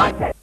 I said.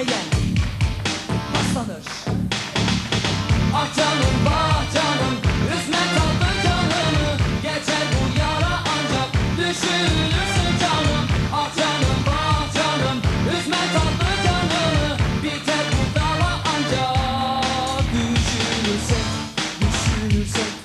İşlemeyen paslanır. Ah canım vah canım. Üzme tatlı canını Geçer bu yara ancak Düşünürsün canım. Ah canım vah canım. Üzme tatlı canını Biter bu dava ancak Düşünürsek Düşünürsek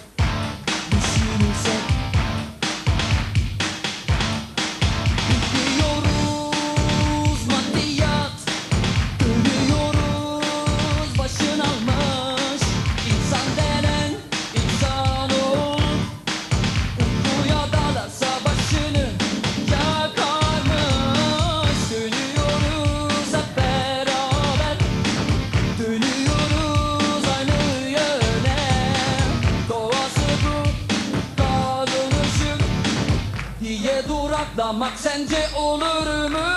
diye duraklamak sence olur mu?